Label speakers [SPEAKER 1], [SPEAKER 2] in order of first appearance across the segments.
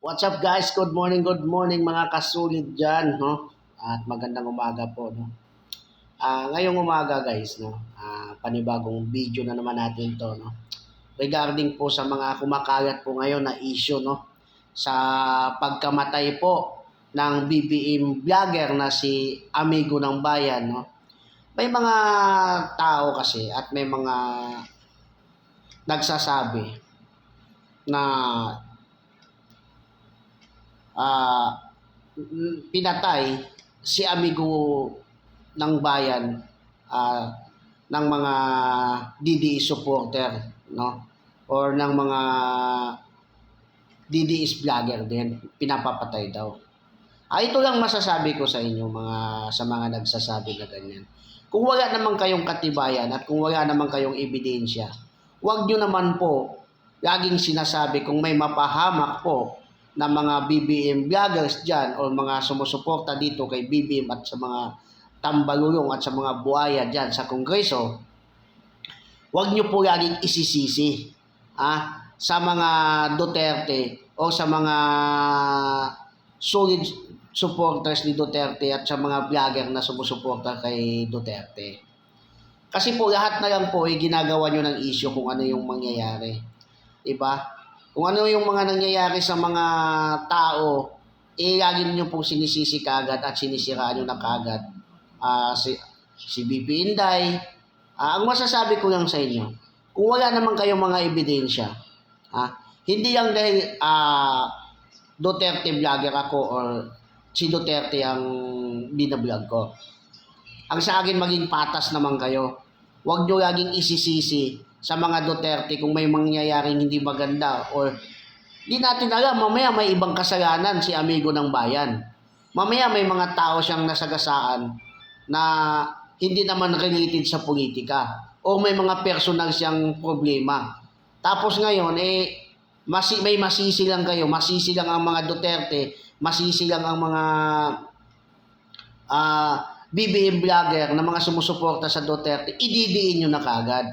[SPEAKER 1] What's up guys? Good morning, good morning mga kasulid dyan, no? At magandang umaga po, no? Ah, ngayong umaga guys, no? Ah, panibagong video na naman natin to, no? Regarding po sa mga kumakalat po ngayon na issue, no? Sa pagkamatay po ng BBM vlogger na si Amigo ng Bayan, no? May mga tao kasi at may mga nagsasabi na ah pinatay si amigo ng bayan ah, ng mga DDE supporter no? Or ng mga DDS vlogger din pinapapatay daw. Ah, ito lang masasabi ko sa inyo mga sa mga nagsasabi na ganyan. Kung wala naman kayong katibayan at kung wala naman kayong ebidensya huwag nyo naman po laging sinasabi kung may mapahamak po na mga BBM vloggers dyan o mga sumusuporta dito kay BBM at sa mga tambalulong at sa mga buhaya dyan sa Kongreso, huwag nyo po laging isisisi ah, sa mga Duterte o sa mga solid supporters ni Duterte at sa mga vlogger na sumusuporta kay Duterte. Kasi po lahat na lang po ay ginagawa nyo ng issue kung ano yung mangyayari. Diba? Kung ano yung mga nangyayari sa mga tao, eh lagi nyo pong sinisisi kagad at sinisiraan nyo na kagad. Ah, si, si BP Inday. Ah, ang masasabi ko lang sa inyo, kung wala naman kayong mga ebidensya, ah, hindi lang dahil ah, Duterte vlogger ako or si Duterte ang binablog ko. Ang sa akin maging patas naman kayo. Huwag nyo laging isisisi sa mga Duterte kung may mangyayaring hindi maganda or di natin alam, mamaya may ibang kasalanan si amigo ng bayan. Mamaya may mga tao siyang nasagasaan na hindi naman related sa politika o may mga personal siyang problema. Tapos ngayon, eh, masi, may masisi lang kayo, masisi lang ang mga Duterte, masisi lang ang mga ah BBM vlogger na mga sumusuporta sa Duterte, ididiin nyo na kagad.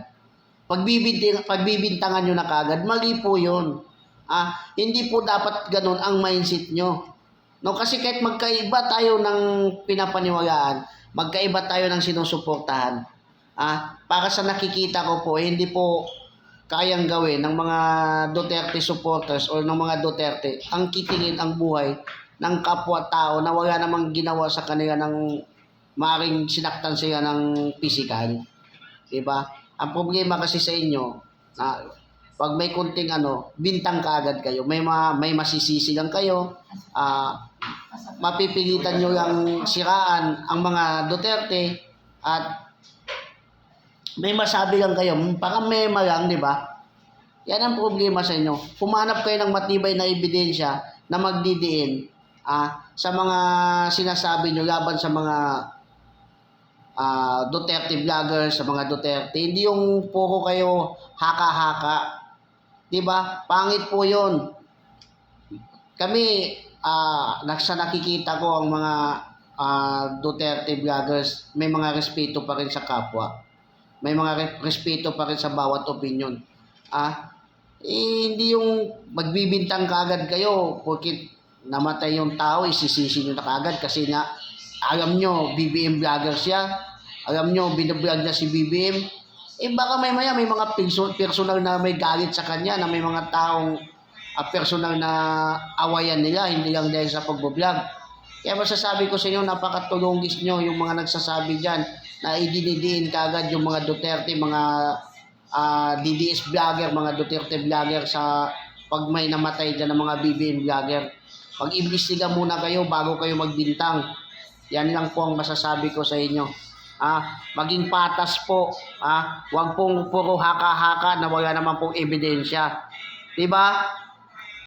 [SPEAKER 1] Pagbibintangan, pagbibintangan nyo na kagad, mali po yun. Ah, hindi po dapat ganun ang mindset nyo. No, kasi kahit magkaiba tayo ng pinapaniwalaan, magkaiba tayo ng sinusuportahan. Ah, para sa nakikita ko po, eh, hindi po kayang gawin ng mga Duterte supporters or ng mga Duterte ang kitingin ang buhay ng kapwa-tao na wala namang ginawa sa kanila ng maring sinaktan sila ng physical. Diba? Ang problema kasi sa inyo, na pag may kunting ano, bintang kaagad kayo, may ma, may masisisi lang kayo, ah mapipilitan nyo lang siraan ang mga Duterte at may masabi lang kayo, hmm, parang mema lang, di ba? Yan ang problema sa inyo. Pumanap kayo ng matibay na ebidensya na magdidiin ah, sa mga sinasabi nyo laban sa mga ah, Duterte vloggers, sa mga Duterte. Hindi yung puro kayo haka-haka. 'Di ba? Pangit po 'yon. Kami ah sa nakikita ko ang mga ah, Duterte vloggers, may mga respeto pa rin sa kapwa. May mga re- respeto pa rin sa bawat opinion. Ah, eh, hindi yung magbibintang kaagad kayo porkit namatay yung tao, isisisi nyo na kaagad kasi nga alam nyo, BBM vlogger siya. Alam nyo, binablog na si BBM. Eh baka may maya, may mga perso- personal na may galit sa kanya, na may mga taong ah, personal na awayan nila, hindi lang dahil sa pagbablog. Kaya masasabi ko sa inyo, napakatulungis nyo yung mga nagsasabi dyan na idinidiin kagad yung mga Duterte, mga ah, DDS vlogger, mga Duterte vlogger sa pag may namatay dyan ng mga BBM vlogger. Mag-imbestiga muna kayo bago kayo magbintang. Yan lang po ang masasabi ko sa inyo. Ah, maging patas po. Ah, wag pong puro haka-haka na wala naman pong ebidensya. 'Di ba?